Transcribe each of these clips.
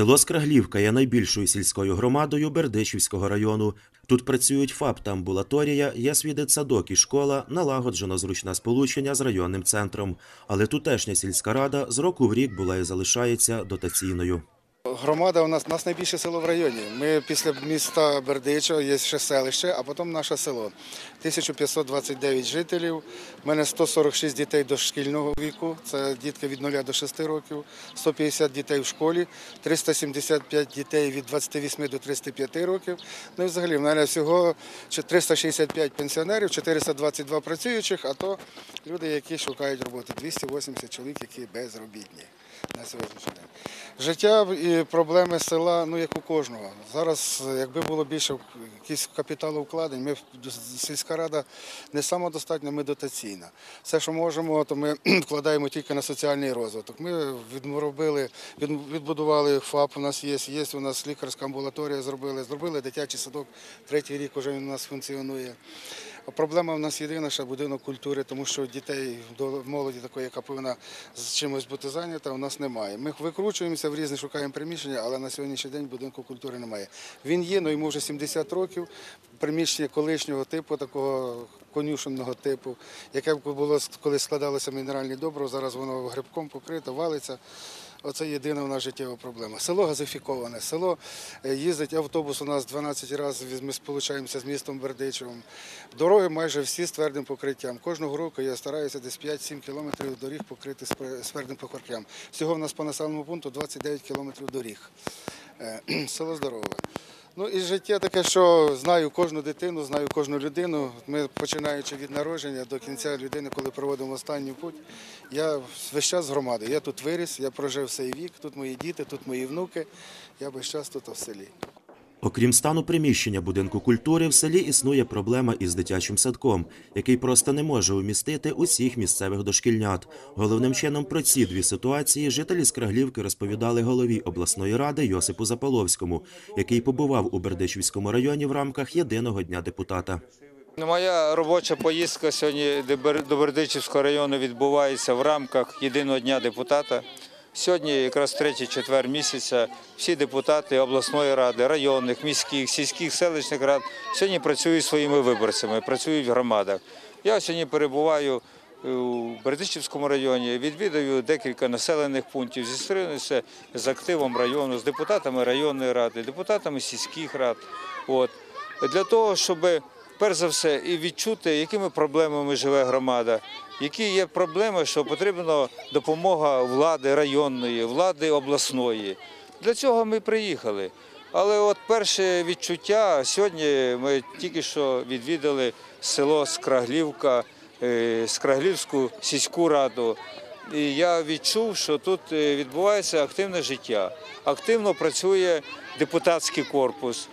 Село Скраглівка є найбільшою сільською громадою Бердичівського району. Тут працюють ФАП та амбулаторія, є свій Садок і школа, налагоджено зручне сполучення з районним центром. Але тутешня сільська рада з року в рік була і залишається дотаційною. Громада у нас, у нас найбільше село в районі. Ми після міста Бердичо є ще селище, а потім наше село. 1529 жителів. У мене 146 дітей дошкільного віку, це дітки від 0 до 6 років, 150 дітей в школі, 375 дітей від 28 до 35 років. Ну і взагалі в мене всього 365 пенсіонерів, 422 працюючих, а то люди, які шукають роботи, 280 чоловік, які безробітні на сьогоднішній день. Життя і проблеми села, ну як у кожного. Зараз, якби було більше якихось капіталовкладень, ми сільська рада не самодостатня, ми дотаційна. Все, що можемо, то ми вкладаємо тільки на соціальний розвиток. Ми відробили, відбудували ФАП. У нас є, є у нас лікарська амбулаторія. Зробили, зробили дитячий садок. Третій рік вже він у нас функціонує. Проблема в нас єдина, що будинок культури, тому що дітей до молоді такої, яка повинна з чимось бути зайнята, у нас немає. Ми викручуємося в різні, шукаємо приміщення, але на сьогоднішній день будинку культури немає. Він є, але йому вже 70 років. Приміщення колишнього типу, такого конюшенного типу, яке було коли складалося мінеральне добро, зараз воно грибком покрито, валиться. Оце єдина в нас життєва проблема. Село газифіковане, село е, їздить автобус у нас 12 разів, ми сполучаємося з містом Бердичевим. Дороги майже всі з твердим покриттям. Кожного року я стараюся десь 5-7 кілометрів доріг покрити з твердим покриттям. Всього в нас по населеному пункту 29 кілометрів доріг. Е, село здорове. Ну і життя таке, що знаю кожну дитину, знаю кожну людину. Ми починаючи від народження до кінця людини, коли проводимо останній путь. Я весь час з громади. Я тут виріс, я прожив цей вік, тут мої діти, тут мої внуки. Я весь час тут в селі. Окрім стану приміщення будинку культури, в селі існує проблема із дитячим садком, який просто не може умістити усіх місцевих дошкільнят. Головним чином про ці дві ситуації жителі Скраглівки розповідали голові обласної ради Йосипу Запаловському, який побував у Бердичівському районі в рамках єдиного дня депутата. Моя робоча поїздка сьогодні до Бердичівського району відбувається в рамках єдиного дня депутата. Сьогодні, якраз третій четвер місяця, всі депутати обласної ради, районних, міських, сільських, селищних рад сьогодні працюють своїми виборцями, працюють в громадах. Я сьогодні перебуваю у Бердичівському районі, відвідаю декілька населених пунктів, зустрінуся з активом району, з депутатами районної ради, депутатами сільських рад. От. Для того, щоб перш за все і відчути, якими проблемами живе громада, які є проблеми, що потрібна допомога влади районної, влади обласної. Для цього ми приїхали. Але от перше відчуття сьогодні ми тільки що відвідали село Скраглівка, е, Скраглівську сільську раду. І я відчув, що тут е, відбувається активне життя. Активно працює депутатський корпус,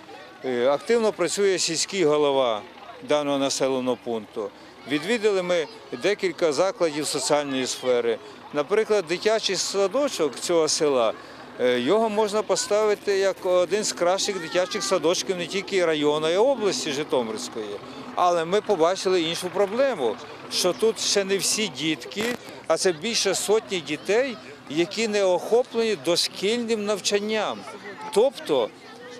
е, активно працює сільський голова даного населеного пункту. Відвідали ми декілька закладів соціальної сфери. Наприклад, дитячий садочок цього села. е, Його можна поставити як один з кращих дитячих садочків не тільки району, а й області Житомирської. Але ми побачили іншу проблему, що тут ще не всі дітки, а це більше сотні дітей, які не охоплені дошкільним навчанням. Тобто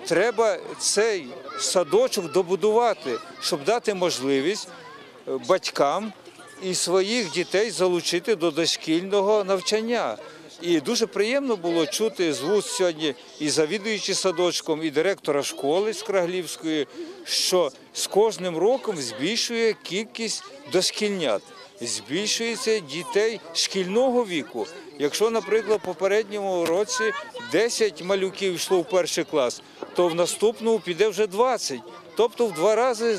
треба цей садочок добудувати, щоб дати можливість батькам і своїх дітей залучити до дошкільного навчання. І дуже приємно було чути з вуст сьогодні і завідуючи садочком, і директора школи Скраглівської, що з кожним роком збільшує кількість дошкільнят, збільшується дітей шкільного віку. Якщо, наприклад, в попередньому році 10 малюків йшло в перший клас, то в наступному піде вже 20. Тобто в два рази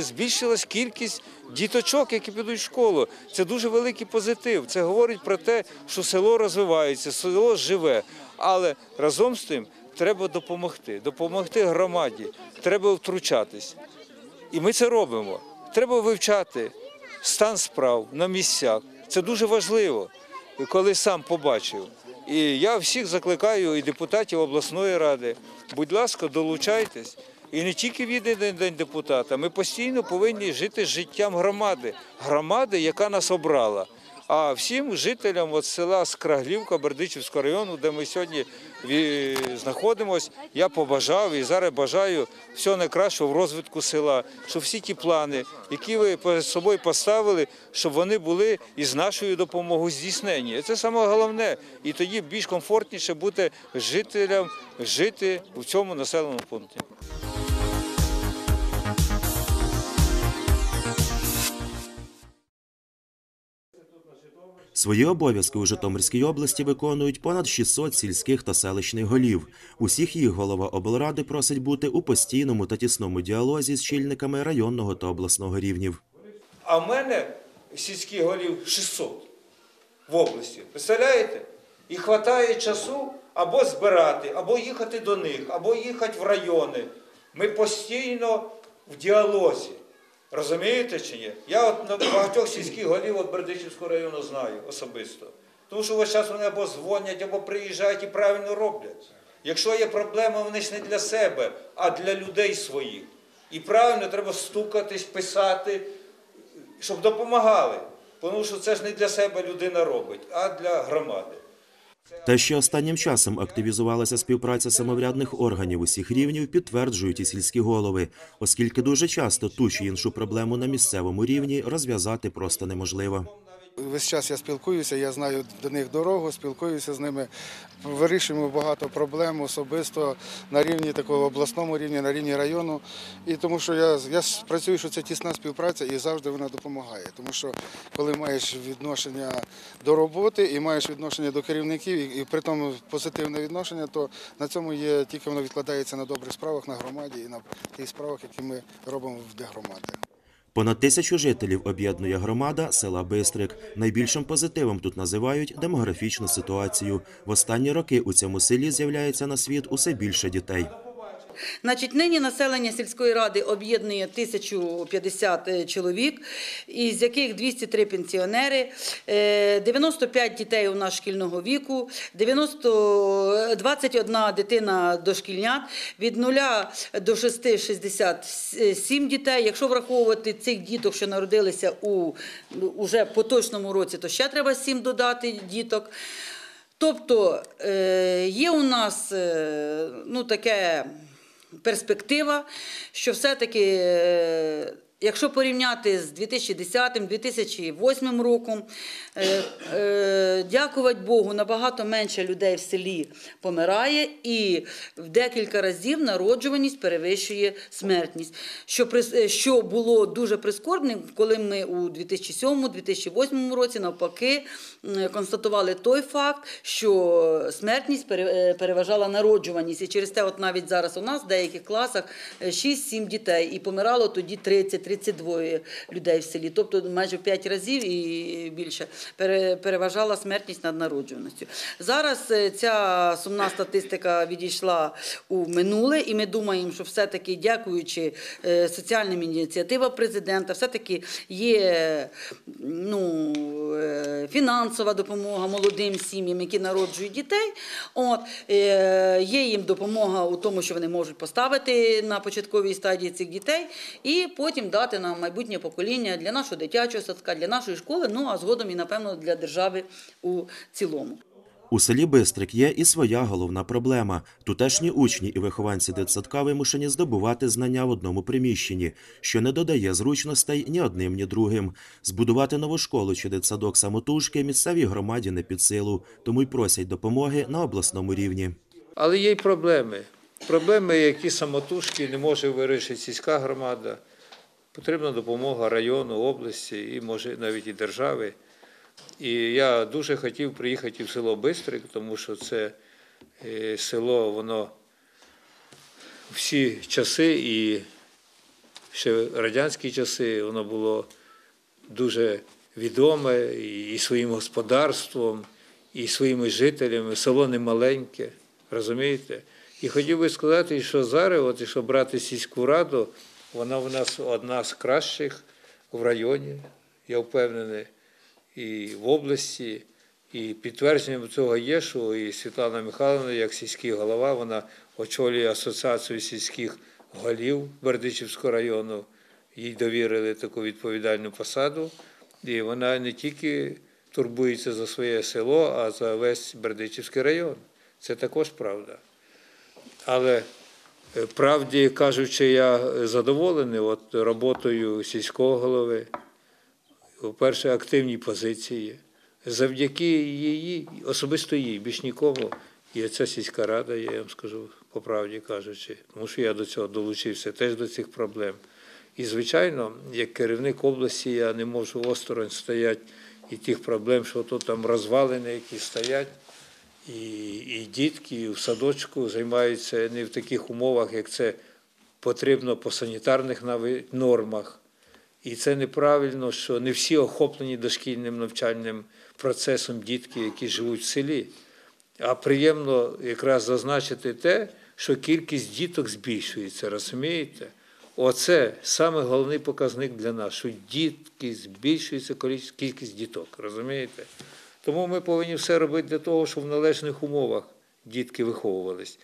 збільшилась кількість діточок, які підуть в школу. Це дуже великий позитив. Це говорить про те, що село розвивається, село живе. Але разом з тим треба допомогти, допомогти громаді, треба втручатись. І ми це робимо. Треба вивчати стан справ на місцях. Це дуже важливо, коли сам побачив. І я всіх закликаю, і депутатів обласної ради, будь ласка, долучайтесь. І не тільки від день депутата. Ми постійно повинні жити життям громади, громади, яка нас обрала. А всім жителям от села Скраглівка Бердичівського району, де ми сьогодні знаходимося, я побажав і зараз бажаю всього найкращого в розвитку села, щоб всі ті плани, які ви перед собою поставили, щоб вони були із нашою допомогою здійснені. Це саме головне. І тоді більш комфортніше бути жителям жити в цьому населеному пункті. Свої обов'язки у Житомирській області виконують понад 600 сільських та селищних голів. Усіх їх голова облради просить бути у постійному та тісному діалозі з чільниками районного та обласного рівнів. А в мене сільських голів 600 в області. Представляєте? І вистачає часу або збирати, або їхати до них, або їхати в райони. Ми постійно в діалозі. Розумієте чи ні? Я от на багатьох сільських голів от Бердичівського району знаю особисто. Тому що весь час вони або дзвонять, або приїжджають і правильно роблять. Якщо є проблема, вони ж не для себе, а для людей своїх. І правильно треба стукатись, писати, щоб допомагали. Тому що це ж не для себе людина робить, а для громади. Те, що останнім часом активізувалася співпраця самоврядних органів усіх рівнів, підтверджують і сільські голови, оскільки дуже часто ту чи іншу проблему на місцевому рівні розв'язати просто неможливо. Весь час я спілкуюся, я знаю до них дорогу, спілкуюся з ними, вирішуємо багато проблем особисто на рівні такого обласному рівні, на рівні району. І тому що я, я працюю, що це тісна співпраця і завжди вона допомагає. Тому що коли маєш відношення до роботи і маєш відношення до керівників, і, і при тому позитивне відношення, то на цьому є тільки воно відкладається на добрих справах на громаді і на тих справах, які ми робимо де громади. Понад тисячу жителів об'єднує громада села Бистрик. Найбільшим позитивом тут називають демографічну ситуацію. В останні роки у цьому селі з'являється на світ усе більше дітей. Значить, нині населення сільської ради об'єднує 1050 е, чоловік, із яких 203 пенсіонери, е, 95 дітей у нас шкільного віку, 90, 21 дитина дошкільнят, від 0 до 6 – 67 дітей. Якщо враховувати цих діток, що народилися у уже поточному році, то ще треба 7 додати діток. Тобто е, є у нас е, ну, таке перспектива, що все-таки, е, якщо порівняти з 2010-2008 роком, е, е, дякувати Богу, набагато менше людей в селі помирає і в декілька разів народжуваність перевищує смертність. Що, е, що було дуже прискорбним, коли ми у 2007-2008 році навпаки констатували той факт, що смертність пере- переважала народжуваність. І через те, от навіть зараз у нас в деяких класах е, 6-7 дітей, і помирало тоді 30-32 людей в селі. Тобто майже в 5 разів і більше переважала смертність над народжуваністю. Зараз е, ця сумна статистика відійшла у минуле, і ми думаємо, що все-таки, дякуючи е, соціальним ініціативам президента, все-таки є ну, е, фінансова допомога молодим сім'ям, які народжують дітей. От, є їм допомога у тому, що вони можуть поставити на початковій стадії цих дітей, і потім дати нам майбутнє покоління для нашого дитячого садка, для нашої школи, ну а згодом і, напевно, для держави у цілому. У селі Бистрик є і своя головна проблема. Тутешні учні і вихованці дитсадка вимушені здобувати знання в одному приміщенні, що не додає зручностей ні одним, ні другим. Збудувати нову школу чи дитсадок самотужки місцевій громаді не під силу, тому й просять допомоги на обласному рівні. Але є й проблеми. Проблеми, які самотужки не може вирішити сільська громада. Потрібна допомога району, області і може навіть і держави. І я дуже хотів приїхати в село Бистрик, тому що це е, село, воно всі часи і ще радянські часи, воно було дуже відоме і своїм господарством, і своїми жителями. Село не маленьке, розумієте? І хотів би сказати, що зараз, от, якщо брати сільську раду, вона в нас одна з кращих в районі, я впевнений, і в області. І підтвердженням цього є, що і Світлана Михайловна, як сільський голова, вона очолює асоціацію сільських голів Бердичівського району. Їй довірили таку відповідальну посаду. І вона не тільки турбується за своє село, а за весь Бердичівський район. Це також правда. Але правді кажучи, я задоволений от роботою сільського голови, по-перше, активній позиції. Завдяки її, особисто їй, більш нікому, і ця сільська рада, я вам скажу по правді кажучи, тому що я до цього долучився теж до цих проблем. І, звичайно, як керівник області, я не можу осторонь стояти і тих проблем, що тут там розвалини, які стоять. І, і дітки в садочку займаються не в таких умовах, як це потрібно по санітарних нормах. І це неправильно, що не всі охоплені дошкільним навчальним процесом дітки, які живуть в селі. А приємно якраз зазначити те, що кількість діток збільшується, розумієте? Оце саме головний показник для нас, що дітки збільшується кількість діток, розумієте? Тому ми повинні все робити для того, щоб в належних умовах дітки виховувались.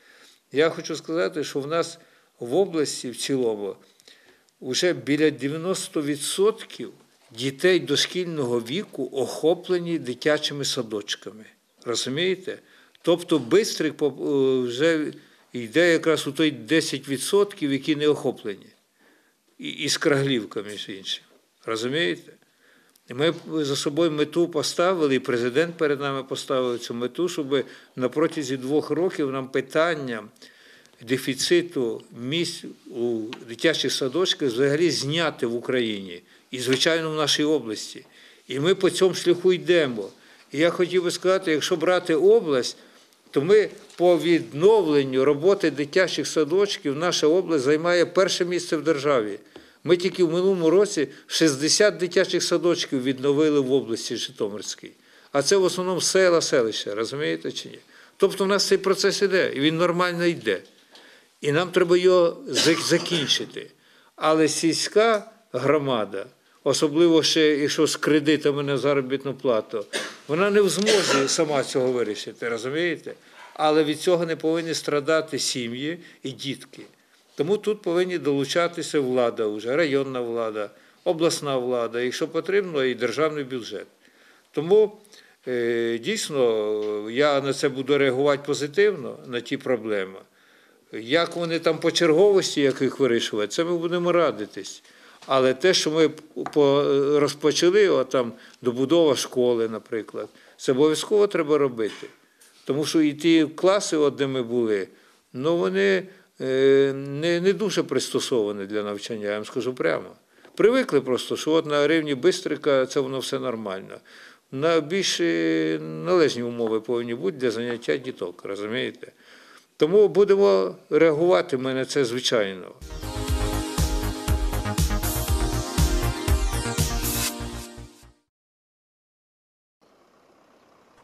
Я хочу сказати, що в нас в області в цілому вже біля 90% дітей дошкільного віку охоплені дитячими садочками. Розумієте? Тобто бистрик е, вже йде якраз у той 10%, які не охоплені. І, і з краглівками, між іншим. Розумієте? Ми за собою мету поставили, і президент перед нами поставив цю мету, щоб на протязі двох років нам питання дефіциту місць у дитячих садочках взагалі зняти в Україні і, звичайно, в нашій області. І ми по цьому шляху йдемо. І я хотів би сказати, якщо брати область, то ми по відновленню роботи дитячих садочків наша область займає перше місце в державі. Ми тільки в минулому році 60 дитячих садочків відновили в області Житомирській. А це в основному села, селища, розумієте чи ні? Тобто в нас цей процес іде, і він нормально йде. І нам треба його закінчити. Але сільська громада, особливо ще якщо з кредитами на заробітну плату, вона не в змозі сама цього вирішити, розумієте? Але від цього не повинні страдати сім'ї і дітки. Тому тут повинні долучатися влада вже, районна влада, обласна влада, якщо потрібно, і державний бюджет. Тому е, дійсно я на це буду реагувати позитивно, на ті проблеми. Як вони там по черговості, як їх вирішувати, це ми будемо радитись. Але те, що ми розпочали, от там добудова школи, наприклад, це обов'язково треба робити. Тому що і ті класи, от де ми були, ну вони не, не дуже пристосовані для навчання, я вам скажу прямо. Привикли просто, що от на рівні Бистрика це воно все нормально. На більш е, належні умови повинні бути для заняття діток, розумієте? Тому будемо реагувати ми на це звичайно.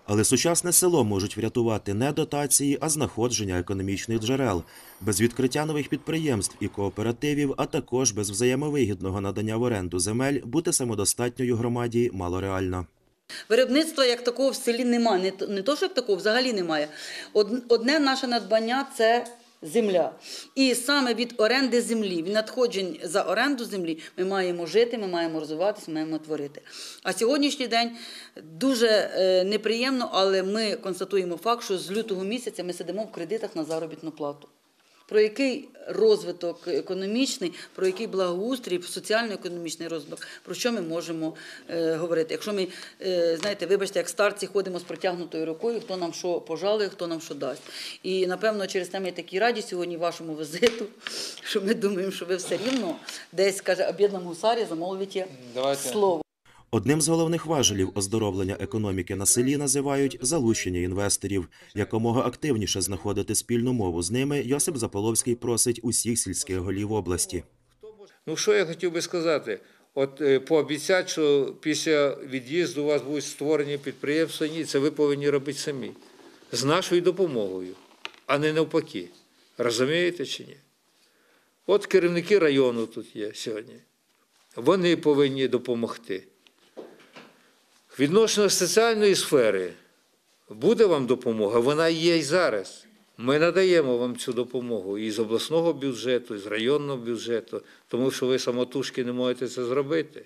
Але сучасне село можуть врятувати не дотації, а знаходження економічних джерел. Без відкриття нових підприємств і кооперативів, а також без взаємовигідного надання в оренду земель бути самодостатньою громаді мало реально. Виробництва як такого в селі немає. Не, то- що як такого, взагалі немає. Од- Одне наше надбання це земля. І саме від оренди землі, від надходжень за оренду землі ми маємо жити, ми маємо розвиватися, ми маємо творити. А сьогоднішній день дуже е, неприємно, але ми констатуємо факт, що з лютого місяця ми сидимо в кредитах на заробітну плату. Про який розвиток економічний, про який благоустрій, соціально-економічний розвиток, про що ми можемо е, говорити? Якщо ми, е, знаєте, вибачте, як старці ходимо з протягнутою рукою, хто нам що пожалує, хто нам що дасть. І напевно через те ми такі раді сьогодні вашому візиту, що ми думаємо, що ви все рівно десь каже об'єднаному гусарі замовите Давайте. слово. Одним з головних важелів оздоровлення економіки на селі називають залучення інвесторів. Якомога активніше знаходити спільну мову з ними Йосип Заполовський просить усіх сільських голів області. Ну, що я хотів би сказати? От е, пообіцяти, що після від'їзду у вас будуть створені підприємства, ні, це ви повинні робити самі. З нашою допомогою, а не навпаки. Розумієте чи ні? От керівники району тут є сьогодні. Вони повинні допомогти. Відносно соціальної сфери буде вам допомога, вона є і зараз. Ми надаємо вам цю допомогу і з обласного бюджету, і з районного бюджету, тому що ви самотужки не можете це зробити.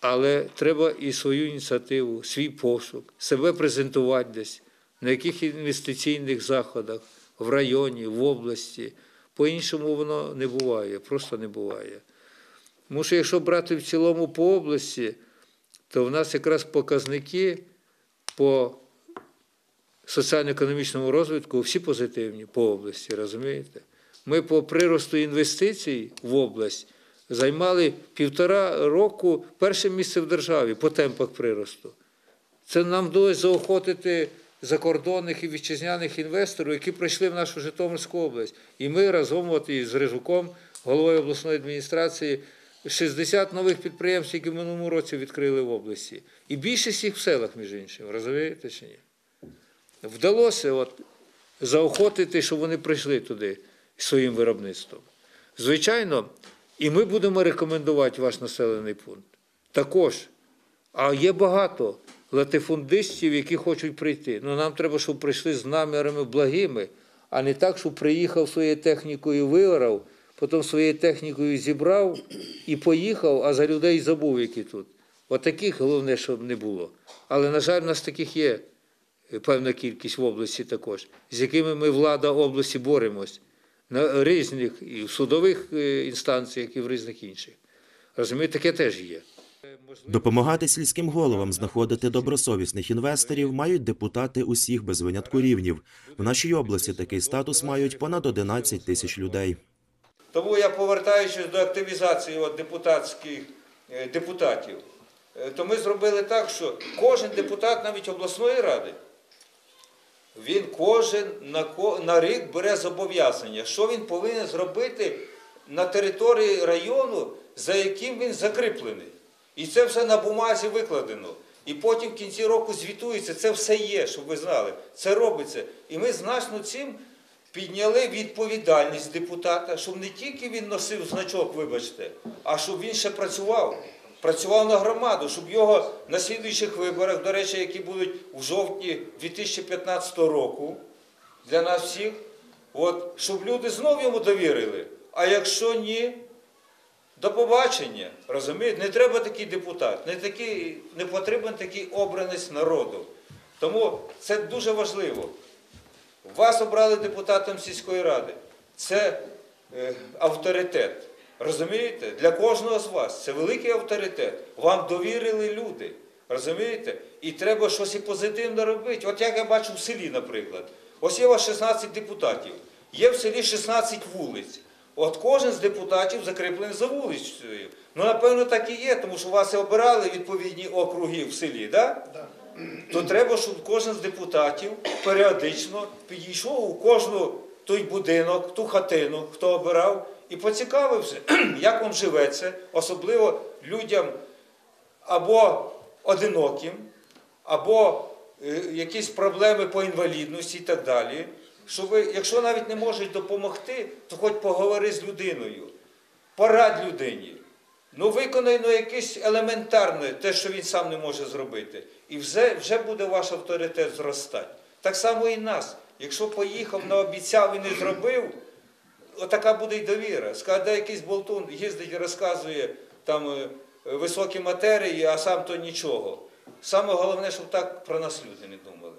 Але треба і свою ініціативу, свій пошук, себе презентувати десь, на яких інвестиційних заходах, в районі, в області. По-іншому воно не буває, просто не буває. Тому що якщо брати в цілому по області, то в нас якраз показники по соціально-економічному розвитку всі позитивні по області, розумієте? Ми по приросту інвестицій в область займали півтора року перше місце в державі по темпах приросту. Це нам вдалося заохотити закордонних і вітчизняних інвесторів, які прийшли в нашу Житомирську область. І ми разом от із Рижуком, головою обласної адміністрації, 60 нових підприємств, які в минулому році відкрили в області. І більшість їх в селах, між іншим, розумієте чи ні? Вдалося от, заохотити, щоб вони прийшли туди своїм виробництвом. Звичайно, і ми будемо рекомендувати ваш населений пункт. Також. А є багато латифундистів, які хочуть прийти. Ну нам треба, щоб прийшли з намірами благими, а не так, щоб приїхав своєю технікою, виграв, потім своєю технікою зібрав і поїхав, а за людей забув, які тут. От таких головне, щоб не було. Але, на жаль, у нас таких є е, певна кількість в області також, з якими ми, влада області, боремось на різних і в судових е, інстанціях, і в різних інших. Розумієте, таке теж є. Допомагати сільським головам знаходити добросовісних інвесторів мають депутати усіх без винятку рівнів. В нашій області такий статус мають понад 11 тисяч людей. Тому я повертаючись до активізації депутатських е, депутатів, е, то ми зробили так, що кожен депутат навіть обласної ради, він кожен на рік бере зобов'язання, що він повинен зробити на території району, за яким він закріплений. І це все на бумазі викладено. І потім в кінці року звітується, це все є, щоб ви знали. Це робиться. І ми значно цим підняли відповідальність депутата, щоб не тільки він носив значок, вибачте, а щоб він ще працював. Працював на громаду, щоб його на слідуючих виборах, до речі, які будуть у жовтні 2015 року для нас всіх, от, щоб люди знов йому довірили. А якщо ні, до побачення. Розумієте? Не треба такий депутат, не, такий, не потрібен такий обранець народу. Тому це дуже важливо. Вас обрали депутатом сільської ради. Це е, авторитет. Розумієте? Для кожного з вас це великий авторитет. Вам довірили люди. Розумієте? І треба щось і позитивне робити. От як я бачу в селі, наприклад. Ось є у вас 16 депутатів. Є в селі 16 вулиць. От кожен з депутатів закріплений за вулицею. Ну, напевно, так і є, тому що вас обирали відповідні округи в селі, так? Да? То треба, щоб кожен з депутатів періодично підійшов у кожну той будинок, ту хатину, хто обирав, і поцікавився, як вам живеться, особливо людям або одиноким, або е, якісь проблеми по інвалідності і так далі. Що ви, якщо навіть не можуть допомогти, то хоч поговори з людиною, порадь людині. Ну, виконай ну, якесь елементарне, те, що він сам не може зробити. І вже, вже буде ваш авторитет зростати. Так само і нас. Якщо поїхав, наобіцяв і не зробив, отака буде й довіра. Скаже, якийсь болтун їздить і розказує там е, високі матерії, а сам то нічого. Саме головне, щоб так про нас люди не думали.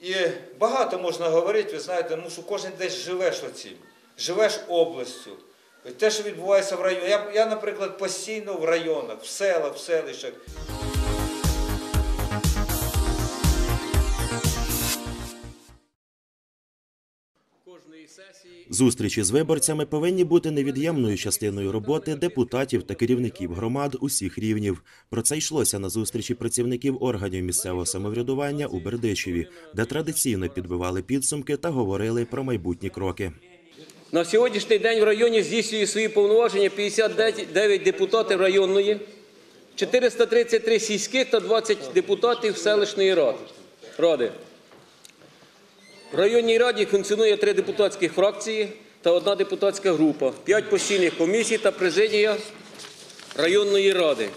І багато можна говорити, ви знаєте, ну що кожен десь живеш оцім, живеш областю. Те, що відбувається в районі. Я, я, наприклад, постійно в районах, в селах, в селищах. Зустрічі з виборцями повинні бути невід'ємною частиною роботи депутатів та керівників громад усіх рівнів. Про це йшлося на зустрічі працівників органів місцевого самоврядування у Бердичеві, де традиційно підбивали підсумки та говорили про майбутні кроки. На сьогоднішній день в районі здійснює свої повноваження 59 депутатів районної, 433 сільських та 20 депутатів селищної ради. В районній раді функціонує три депутатські фракції та одна депутатська група, п'ять постійних комісій та президія районної ради.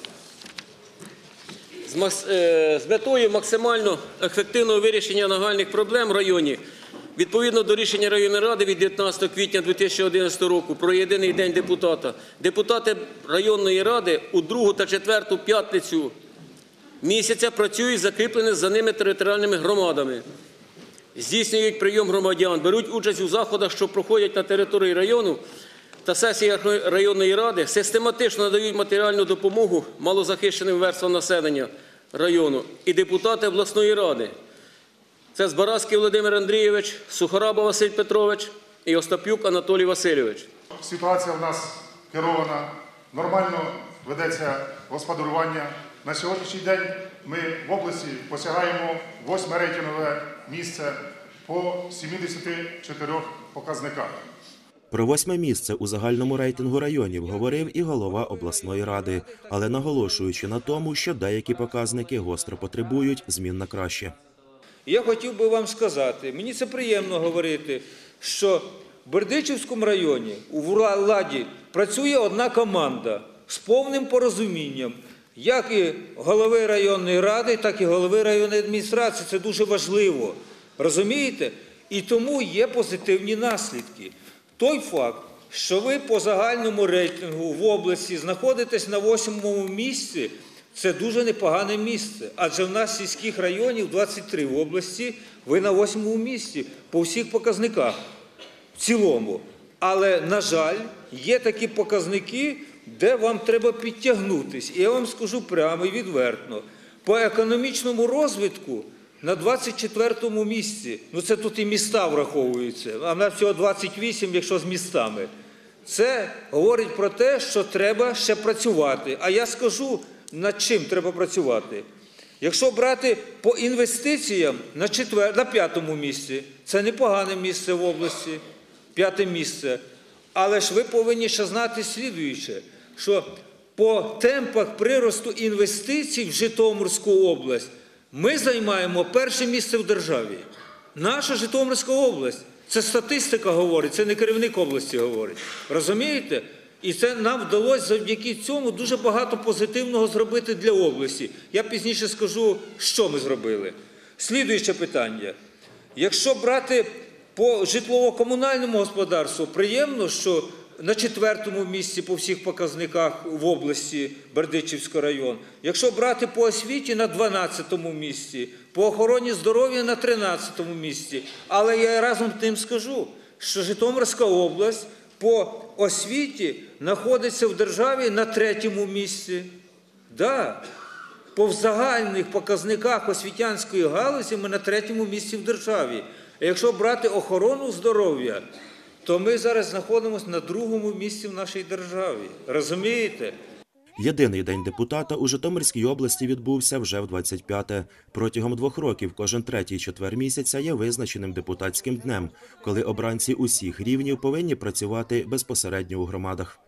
Е, З метою максимально ефективного вирішення нагальних проблем в районі Відповідно до рішення районної ради від 19 квітня 2011 року про єдиний день депутата, депутати районної ради у другу та четверту п'ятницю місяця працюють закріплені за ними територіальними громадами, здійснюють прийом громадян, беруть участь у заходах, що проходять на території району та сесіях районної ради, систематично надають матеріальну допомогу малозахищеним верствам населення району і депутати обласної ради. Це Збаразький Володимир Андрійович, Сухараба Василь Петрович і Остапюк Анатолій Васильович. Ситуація в нас керована, нормально ведеться господарювання. На сьогоднішній день ми в області посягаємо восьме рейтингове місце по 74 показниках. Про восьме місце у загальному рейтингу районів говорив і голова обласної ради, але наголошуючи на тому, що деякі показники гостро потребують змін на краще. Я хотів би вам сказати, мені це приємно говорити, що в Бердичівському районі у владі працює одна команда з повним порозумінням, як і голови районної ради, так і голови районної адміністрації. Це дуже важливо. Розумієте? І тому є позитивні наслідки. Той факт, що ви по загальному рейтингу в області знаходитесь на восьмому місці, це дуже непогане місце. Адже в нас сільських районів 23 в області, ви на восьмому місці по всіх показниках в цілому. Але, на жаль, є такі показники, де вам треба підтягнутись. І я вам скажу прямо і відверто. По економічному розвитку на 24-му місці, ну це тут і міста враховуються, а в нас всього 28, якщо з містами. Це говорить про те, що треба ще працювати. А я скажу, над чим треба працювати. Якщо брати по інвестиціям на, четвер... на п'ятому місці, це непогане місце в області, п'яте місце. Але ж ви повинні ще знати слідуюче, що по темпах приросту інвестицій в Житомирську область ми займаємо перше місце в державі. Наша Житомирська область. Це статистика говорить, це не керівник області говорить. Розумієте? І це нам вдалося завдяки цьому дуже багато позитивного зробити для області. Я пізніше скажу, що ми зробили. Слідуюче питання. Якщо брати по житлово-комунальному господарству, приємно, що на четвертому місці по всіх показниках в області Бердичівський район. Якщо брати по освіті на 12-му місці, по охороні здоров'я на 13-му місці. Але я разом з тим скажу, що Житомирська область по освіті знаходиться в державі на третьому місці. Да. По загальних показниках освітянської галузі ми на третьому місці в державі. А якщо брати охорону здоров'я, то ми зараз знаходимося на другому місці в нашій державі. Розумієте? Єдиний день депутата у Житомирській області відбувся вже в 25-те. Протягом двох років кожен третій четвер місяця є визначеним депутатським днем, коли обранці усіх рівнів повинні працювати безпосередньо у громадах.